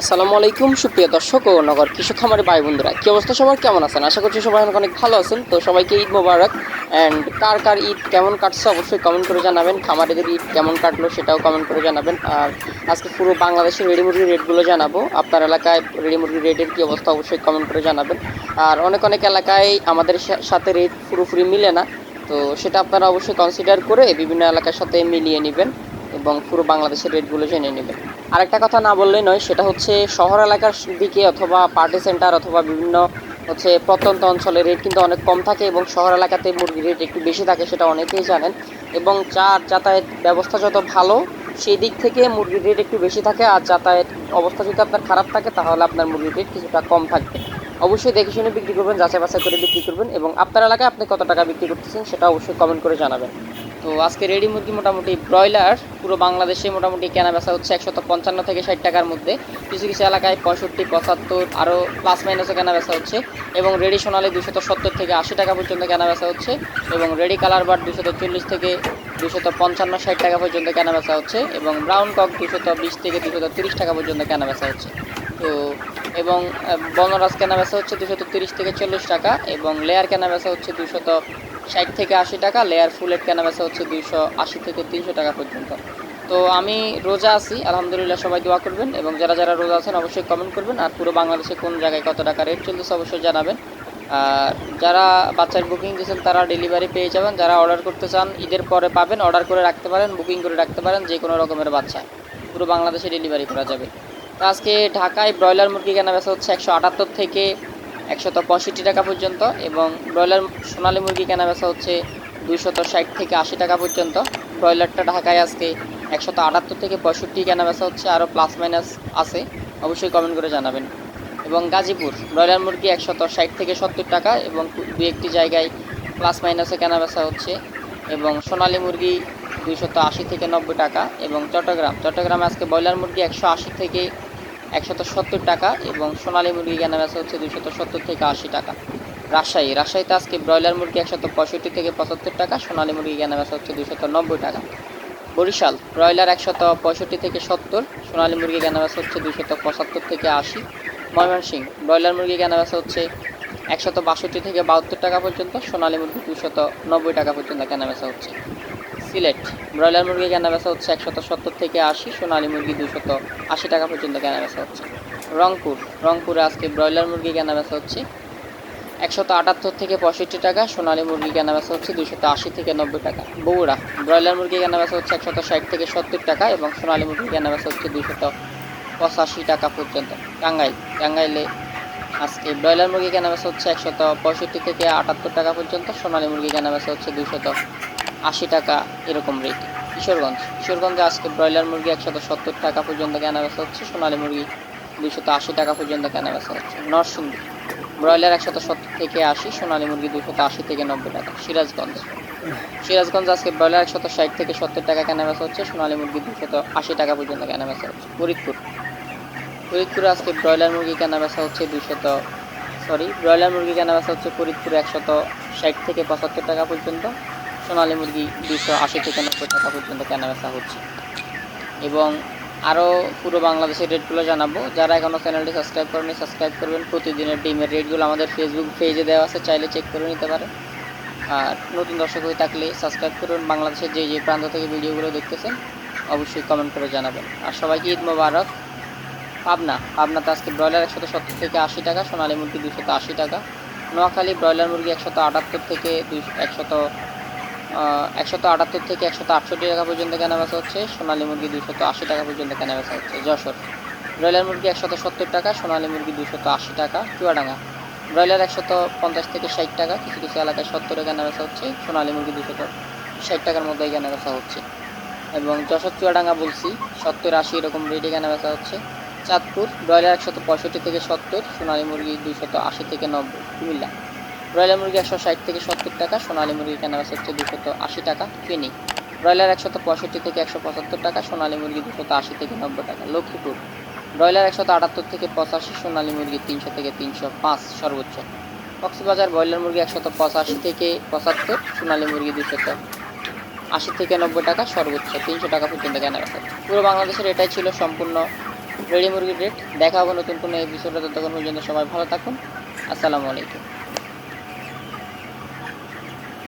আসসালামু আলাইকুম, সুপ্রিয় দর্শক ও নগর কৃষক খামারি ভাই বন্ধুরা। কি অবস্থা সবার? কেমন আছেন? আশা করছি সবাই অনেক অনেক ভালো আছেন। তো সবাইকে ঈদ মোবারক। অ্যান্ড কার কার ঈদ কেমন কাটছে অবশ্যই কমেন্ট করে জানাবেন। খামারিদের ঈদ কেমন কাটলো সেটাও কমেন্ট করে জানাবেন। আর আজকে পুরো বাংলাদেশের রেডি মুরগির রেটগুলো জানাব। আপনার এলাকায় রেডি মুরগির রেটের কী অবস্থা অবশ্যই কমেন্ট করে জানাবেন। আর অনেক অনেক এলাকায় আমাদের সাথে রেট পুরোপুরি মিলে না। তো সেটা আপনারা অবশ্যই কনসিডার করে বিভিন্ন এলাকার সাথে মিলিয়ে নেবেন এবং পুরো বাংলাদেশের রেটগুলো জেনে নেবেন। আরেকটা কথা না বললেই নয়, সেটা হচ্ছে শহর এলাকার দিকে অথবা পার্টি সেন্টার অথবা বিভিন্ন হচ্ছে প্রত্যন্ত অঞ্চলে রেট কিন্তু অনেক কম থাকে এবং শহর এলাকাতে মুরগির রেট একটু বেশি থাকে, সেটা অনেকেই জানেন। এবং চার যাতায়াত ব্যবস্থা যত ভালো, সেই দিক থেকে মুরগির রেট একটু বেশি থাকে। আর যাতায়াত অবস্থা যদি আপনার খারাপ থাকে, তাহলে আপনার মুরগির রেট কিছুটা কম থাকবে। অবশ্যই দেখে শুনে বিক্রি করবেন যাচাই বাছাই করে বিক্রি করবেন এবং আপনার এলাকায় আপনি কত টাকা বিক্রি করতেছেন, সেটা অবশ্যই কমেন্ট করে জানাবেন। তো আজকে রেডি মুরগি মোটামুটি ব্রয়লার, পুরো বাংলাদেশে মোটামুটি কেনা বেচা হচ্ছে একশত পঞ্চান্ন থেকে ষাট টাকার মধ্যে। কিছু কিছু এলাকায় পঁয়ষট্টি, পঁচাত্তর আরও প্লাস মাইনাসে কেনা বেচা হচ্ছে এবং রেডি সোনালি দুশত সত্তর থেকে আশি টাকা পর্যন্ত কেনা বেচা হচ্ছে এবং রেডি কালার বার দুশত চল্লিশ থেকে দুশত পঞ্চান্ন, ষাট টাকা পর্যন্ত কেনা বেচা হচ্ছে এবং ব্রাউন কক দুশত বিশ থেকে দুশত তিরিশ টাকা পর্যন্ত কেনা বেচা হচ্ছে। তো এবং বনরাজ কেনা বেচা হচ্ছে দুশত তিরিশ থেকে চল্লিশ টাকা এবং লেয়ার কেনা বেচা হচ্ছে দুশত ষাট থেকে আশি টাকা লেয়ার ফুলের কেনা বেচা হচ্ছে দুইশো আশি থেকে তিনশো টাকা পর্যন্ত। তো আমি রোজা আছি, আলহামদুলিল্লাহ সবাই দোয়া করবেন এবং যারা যারা রোজা আছেন অবশ্যই কমেন্ট করবেন আর পুরো বাংলাদেশে কোন জায়গায় কত টাকা রেট চলতেছে অবশ্যই জানাবেন। আর যারা বাচ্চার বুকিং দিয়েছেন, তারা ডেলিভারি পেয়ে যাবেন। যারা অর্ডার করতে চান, ঈদের পরে পাবেন অর্ডার করে রাখতে পারেন বুকিং করে রাখতে পারেন, যে কোনো রকমের বাচ্চা। পুরো বাংলাদেশে ডেলিভারি করা যাবে। আজকে ঢাকায় ব্রয়লার মুরগি কেনা বেচা হচ্ছে একশো আটাত্তর থেকে একশত পঁয়ষট্টি টাকা পর্যন্ত এবং ব্রয়লার সোনালি মুরগি কেনা বেচা হচ্ছে দুইশত ষাট থেকে আশি টাকা পর্যন্ত। ব্রয়লারটা ঢাকায় আজকে একশত আটাত্তর থেকে পঁয়ষট্টি কেনা বেচা হচ্ছে, আরও প্লাস মাইনাস আছে, অবশ্যই কমেন্ট করে জানাবেন। এবং গাজীপুর, ব্রয়লার মুরগি একশত ষাট থেকে সত্তর টাকা এবং দু একটি জায়গায় প্লাস মাইনাসে কেনা বেচা হচ্ছে। এবং সোনালী মুরগি দুইশত আশি থেকে নব্বই টাকা এবং চট্টগ্রাম, চট্টগ্রামে আজকে ব্রয়লার মুরগি একশো আশি থেকে একশত সত্তর টাকা এবং সোনালী মুরগি কেনা বেচা হচ্ছে দুইশত সত্তর থেকে আশি টাকা। রাজশাহী, রাজশাহীতে আজকে ব্রয়লার মুরগি একশত পঁয়ষট্টি থেকে পঁচাত্তর টাকা, সোনালী মুরগি কেনা বেচা হচ্ছে দুইশত নব্বই টাকা। বরিশাল, ব্রয়লার একশত পঁয়ষট্টি থেকে সত্তর, সোনালী মুরগি কেনা বেচা হচ্ছে দুইশত পঁচাত্তর থেকে আশি। ময়মনসিংহ, ব্রয়লার মুরগি কেনা বেচা হচ্ছে একশত বাষট্টি থেকে বাহাত্তর টাকা পর্যন্ত, সোনালী মুরগি দুশত নব্বই টাকা পর্যন্ত কেনা বেচা হচ্ছে। সিলেট ব্রয়লার মুরগি কেনা বেচা হচ্ছে একশত সত্তর থেকে আশি, সোনালী মুরগি দুশত আশি টাকা পর্যন্ত কেনা বেচা হচ্ছে। রংপুর, রংপুরে আজকে ব্রয়লার মুরগি কেনা বেচা হচ্ছে একশত আটাত্তর থেকে পঁয়ষট্টি টাকা, সোনালী মুরগি কেনা বেচা হচ্ছে দুশত আশি থেকে নব্বই টাকা। বগুড়া, ব্রয়লার মুরগি কেনা বেচা হচ্ছে একশত ষাট থেকে সত্তর টাকা এবং সোনালী মুরগি কেনা বেচা হচ্ছে দুশত পঁচাশি টাকা পর্যন্ত। টাঙ্গাইল, টাঙ্গাইলে আজকে ব্রয়লার মুরগি কেনা বেচা হচ্ছে একশত পঁয়ষট্টি থেকে আটাত্তর টাকা পর্যন্ত, সোনালী মুরগি কেনা বেচা হচ্ছে দুশত আশি টাকা এরকম রেট কিশোরগঞ্জ। কিশোরগঞ্জে আজকে ব্রয়লার মুরগি একশত সত্তর টাকা পর্যন্ত কেনা বেচা হচ্ছে, সোনালী মুরগি দুশত আশি টাকা পর্যন্ত কেনা বেচা হচ্ছে। নরসিংদী। ব্রয়লার একশত সত্তর থেকে আশি, সোনালী মুরগি দুশত আশি থেকে নব্বই টাকা। সিরাজগঞ্জ। সিরাজগঞ্জ আজকে ব্রয়লার একশত ষাট থেকে সত্তর টাকা কেনা বেচা হচ্ছে, সোনালী মুরগি দুশত আশি টাকা পর্যন্ত কেনা বেচা হচ্ছে। ফরিদপুর। ফরিদপুরে আজকে ব্রয়লার মুরগি কেনা বেচা হচ্ছে দুশত সরি ব্রয়লার মুরগি কেনা বেচা হচ্ছে ফরিদপুরে একশত ষাট থেকে পঁচাত্তর টাকা পর্যন্ত। সোনালী মুরগি দুশো আশি থেকে নব্বই টাকা পর্যন্ত কেনা বেচা হচ্ছে। এবং আরও পুরো বাংলাদেশের রেটগুলো জানাব। যারা এখনও চ্যানেলটি সাবস্ক্রাইব করেনি, সাবস্ক্রাইব করবেন। প্রতিদিনের ডিমের রেটগুলো আমাদের ফেসবুক পেজে দেওয়া আছে, চাইলে চেক করে নিতে পারেন। আর নতুন দর্শক হয়ে থাকলে সাবস্ক্রাইব করুন। বাংলাদেশের যে যে প্রান্ত থেকে ভিডিওগুলো দেখতেছেন, অবশ্যই কমেন্ট করে জানাবেন। আর সবাইকে ঈদ মোবারক। পাবনা, পাবনাতে আজকে ব্রয়লার একশত সত্তর থেকে আশি টাকা, সোনালী মুরগি দুশত আশি টাকা। নোয়াখালী ব্রয়লার মুরগি একশত আটাত্তর থেকে দুই একশত একশত আটাত্তর থেকে একশত আটষট্টি টাকা পর্যন্ত কেনা বেচা হচ্ছে, সোনালী মুরগি দুশত আশি টাকা পর্যন্ত কেনা বেচা হচ্ছে। যশোর, ব্রয়লার মুরগি একশত সত্তর টাকা, সোনালী মুরগি দুশত আশি টাকা, চুয়াডাঙ্গা, ব্রয়লার একশত পঞ্চাশ থেকে ষাট টাকা, কিছু কিছু এলাকায় সত্তরে কেনা বেচা হচ্ছে, সোনালী মুরগি দুশত ষাট টাকার মধ্যেই কেনা বেচা হচ্ছে। এবং যশোর, চুয়াডাঙ্গা বলছি, সত্তর আশি এরকম রেটে কেনা বেচা হচ্ছে। চাঁদপুর, ব্রয়লার একশত পঁয়ষট্টি থেকে সত্তর, সোনালী মুরগি দুইশত আশি থেকে নব্বই, কুমিল্লা। ব্রয়লার মুরগি একশো ষাট থেকে সত্তর টাকা, সোনালী মুরগি কেনা বেচা হচ্ছে দুশত আশি টাকা, ফেনি। ব্রয়লার একশত পঁয়ষট্টি থেকে একশো পঁচাত্তর টাকা, সোনালী মুরগি দুশত আশি থেকে নব্বই টাকা, লক্ষ্মীপুর। ব্রয়লার একশত আটাত্তর থেকে পঁচাশি, সোনালী মুরগি তিনশো থেকে তিনশো পাঁচ সর্বোচ্চ। কক্সবাজার ব্রয়লার মুরগি একশত পঁচাশি থেকে পঁচাত্তর, সোনালী মুরগি দুশত আশি থেকে নব্বই টাকা সর্বোচ্চ, তিনশো টাকা পর্যন্ত কেনা বেচা পুরো বাংলাদেশের এটাই ছিল সম্পূর্ণ রেডি মুরগির রেট। দেখা হবে নতুন কোনো এপিসোডে ততক্ষণ পর্যন্ত সবাই ভালো থাকুন। আসসালামু আলাইকুম।